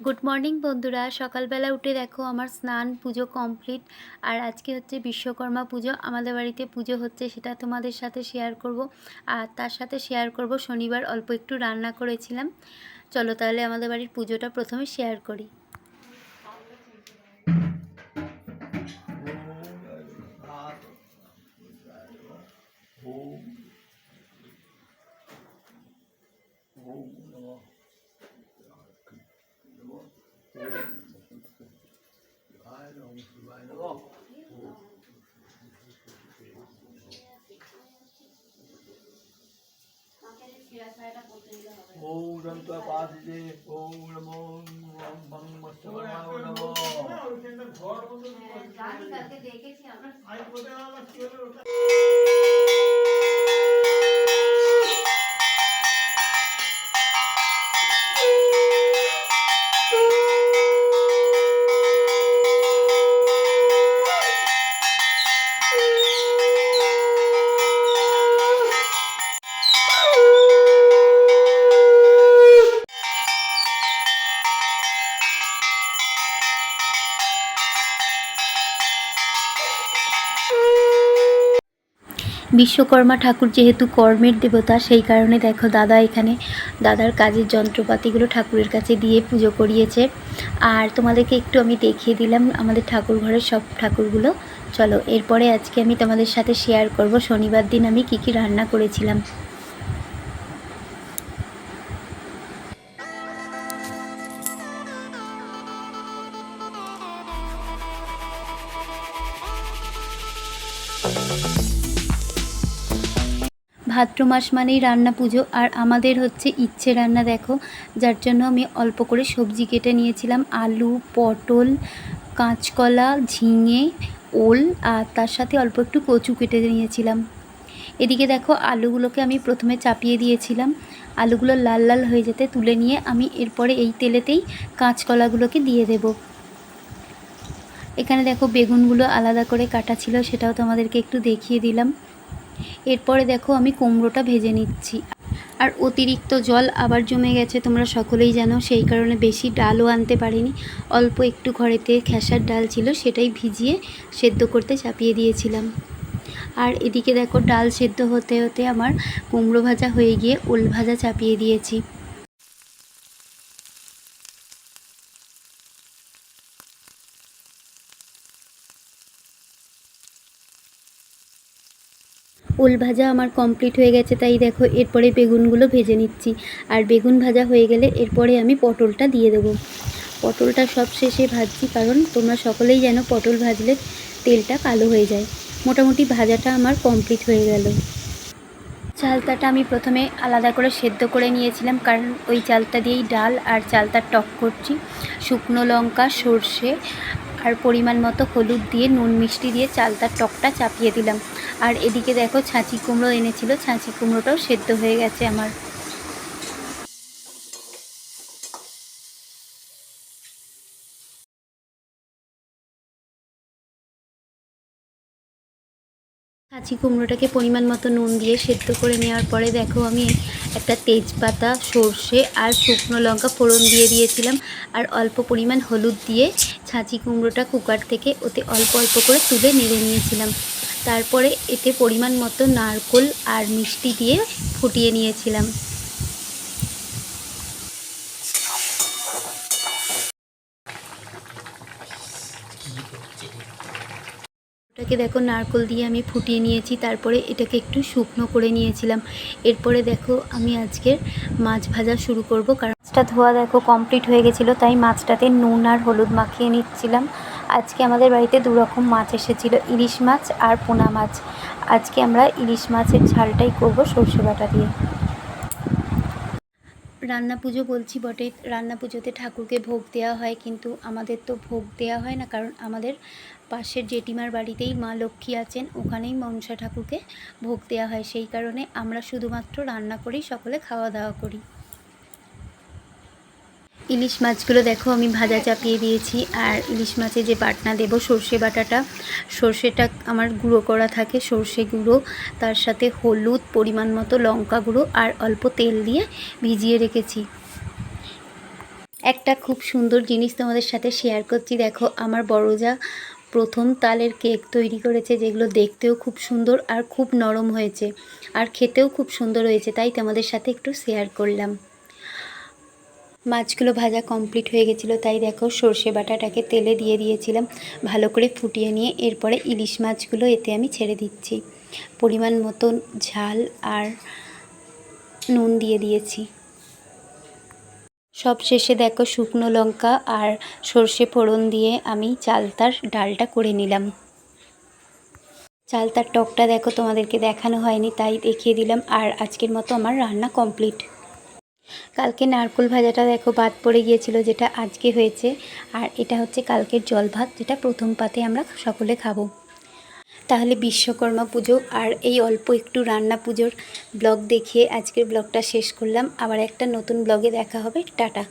Good morning বন্ধুরা সকালবেলা উঠে দেখো আমার স্নান পুজো কমপ্লিট আর আজকে হচ্ছে বিশ্বকর্মা পুজো আমাদের বাড়িতে পুজো হচ্ছে সেটা তোমাদের সাথে শেয়ার করব আর তার সাথে শেয়ার করব শনিবার অল্প একটু রান্না করেছিলাম চলো তাহলে আমাদের বাড়ির পুজোটা প্রথমে শেয়ার করি ॐ दन्तपादिते ॐ नमो मंगलमस्तवराय नमो उसके अंदर घर को तो करके देखे थे हमने आई बोलते हैं केवल বিশ্বকর্মা ঠাকুর যেহেতু কর্মের দেবতা, সেই কারণে দেখো দাদা এখানে দাদার কাজের যন্ত্রপাতিগুলো ঠাকুরের কাছে দিয়ে পুজো করিয়েছে। আর তোমাদেরকে একটু আমি দেখিয়ে দিলাম আমাদের ঠাকুর ঘরের সব ঠাকুরগুলো। চলো, এরপরে আজকে আমি তোমাদের সাথে শেয়ার করব শনিবার দিন আমি কি কি রান্না করেছিলাম। ভাদ্র মাস মানেই রান্না পুজো, আর আমাদের হচ্ছে ইচ্ছে রান্না দেখো, যার জন্য আমি অল্প করে সবজি কেটে নিয়েছিলাম, আলু, পটল, কাঁচকলা, ঝিঙে, ওল, আর তার সাথে অল্প একটু কচু কেটে নিয়েছিলাম। এদিকে দেখো আলুগুলোকে আমি প্রথমে চাপিয়ে দিয়েছিলাম, আলুগুলো লাল লাল হয়ে যেতে তুলে নিয়ে আমি এরপরে এই তেলেতেই কাঁচকলাগুলোকে দিয়ে দেব। এখানে দেখো বেগুনগুলো আলাদা করে কাটা ছিল, সেটাও তোমাদেরকে একটু দেখিয়ে দিলাম। এরপরে দেখো আমি কুমড়োটা ভেজে নিচ্ছি। আর অতিরিক্ত জল আবার জমে গেছে, তোমরা সকলেই জানো, সেই কারণে বেশি ডালও আনতে পারিনি। অল্প একটু ঘরেতে খেসার ডাল ছিল, সেটাই ভিজিয়ে সেদ্ধ করতে চাপিয়ে দিয়েছিলাম। আর এদিকে দেখো ডাল সেদ্ধ হতে হতে আমার কুমড়ো ভাজা হয়ে গিয়ে ওল ভাজা চাপিয়ে দিয়েছি। ওল ভাজা আমার কমপ্লিট হয়ে গেছে, তাই দেখো এরপরে বেগুনগুলো ভেজে নিচ্ছি। আর বেগুন ভাজা হয়ে গেলে এরপরে আমি পটলটা দিয়ে দেবো। পটলটা সব শেষে ভাজছি, কারণ তোমরা সকলেই জানো পটল ভাজলে তেলটা কালো হয়ে যায়। মোটামুটি ভাজাটা আমার কমপ্লিট হয়ে গেল। চালতাটা আমি প্রথমে আলাদা করে সেদ্ধ করে নিয়েছিলাম, কারণ ওই চালতা দিয়েই ডাল আর চালতার টক করছি। শুকনো লঙ্কা, সর্ষে আর পরিমাণ মতো হলুদ দিয়ে, নুন মিষ্টি দিয়ে চালতার টকটা চাপিয়ে দিলাম। আর এদিকে দেখো ছাঁচি কুমড়ো এনেছিল, ছাঁচি কুমড়োটাও সেদ্ধ হয়ে গেছে আমার। কাঁচি কুমড়োটাকে পরিমাণ মতো নুন দিয়ে সেদ্ধ করে নেওয়ার পরে দেখো আমি একটা তেজপাতা, সর্ষে আর শুকনো লঙ্কা ফোড়ন দিয়ে দিয়েছিলাম। আর অল্প পরিমাণ হলুদ দিয়ে ছাঁচি কুমড়োটা কুকার থেকে ওতে অল্প অল্প করে তুলে নেড়ে নিয়েছিলাম। তারপরে এতে পরিমাণ মতো নারকোল আর মিষ্টি দিয়ে ফুটিয়ে নিয়েছিলাম। ওটাকে দেখো নারকোল দিয়ে আমি ফুটিয়ে নিয়েছি, তারপরে এটাকে একটু শুকনো করে নিয়েছিলাম। এরপরে দেখো আমি আজকের মাছ ভাজা শুরু করব, কারণ মাছটা ধোয়া দেখো কমপ্লিট হয়ে গেছিল, তাই মাছটাতে নুন আর হলুদ মাখিয়ে নিচ্ছিলাম। আজকে আমাদের বাড়িতে দু রকম মাছ এসেছিল, ইলিশ মাছ আর পোনা মাছ। আজকে আমরা ইলিশ মাছের ঝালটাই করব সর্ষে বাটা দিয়ে। রান্না পুজো বলছি বটে, রান্না পুজোতে ঠাকুরকে ভোগ দেওয়া হয়, কিন্তু আমাদের তো ভোগ দেওয়া হয় না, কারণ আমাদের পাশের জেঠিমার বাড়িতেই মা লক্ষ্মী আছেন, ওখানেই মনসা ঠাকুরকে ভোগ দেওয়া হয়। সেই কারণে আমরা শুধুমাত্র রান্না করি সকলে খাওয়া দাওয়া করি। ইলিশ মাছগুলো দেখো, আমি ভাজা চাপিয়ে দিয়েছি। আর ইলিশ মাছে যে বাটনা দেবো, সর্ষে বাটাটা, সর্ষেটা আমার গুঁড়ো করা থাকে, সর্ষে গুঁড়ো, তার সাথে হলুদ, পরিমাণ মতো লঙ্কা গুঁড়ো আর অল্প তেল দিয়ে ভিজিয়ে রেখেছি। একটা খুব সুন্দর জিনিস তোমাদের সাথে শেয়ার করছি, দেখো, আমার বড়জা প্রথম তালের কেক তৈরি করেছে, যেগুলো দেখতেও খুব সুন্দর আর খুব নরম হয়েছে। আর খেতেও খুব সুন্দর হয়েছে, তাই তোমাদের সাথে একটু শেয়ার করলাম। মাছগুলো ভাজা কমপ্লিট হয়ে গেছিল, তাই দেখো সর্ষে বাটাটাকে তেলে দিয়ে দিয়েছিলাম। ভালো করে ফুটিয়ে নিয়ে এরপরে ইলিশ মাছগুলো এতে আমি ছেড়ে দিচ্ছি। পরিমাণ মতন ঝাল আর নুন দিয়ে দিয়েছি। সব শেষে দেখো শুকনো লঙ্কা আর সর্ষে ফোড়ন দিয়ে আমি চালতার ডালটা করে নিলাম। চালতার টকটা দেখো তোমাদেরকে দেখানো হয়নি, তাই দেখিয়ে দিলাম। আর আজকের মতো আমার রান্না কমপ্লিট কালকে নারকোল ভাজাটা দেখো বাদ পড়ে গিয়েছিল, যেটা আজকে হয়েছে। আর এটা হচ্ছে কালকের জল ভাত, যেটা প্রথম পাতে আমরা সকলে খাব। তাহলে বিশ্বকর্মা পুজো আর এই অল্প একটু রান্না পুজোর ব্লগ দেখিয়ে আজকের ব্লগটা শেষ করলাম। আবার একটা নতুন ব্লগে দেখা হবে। টাটা।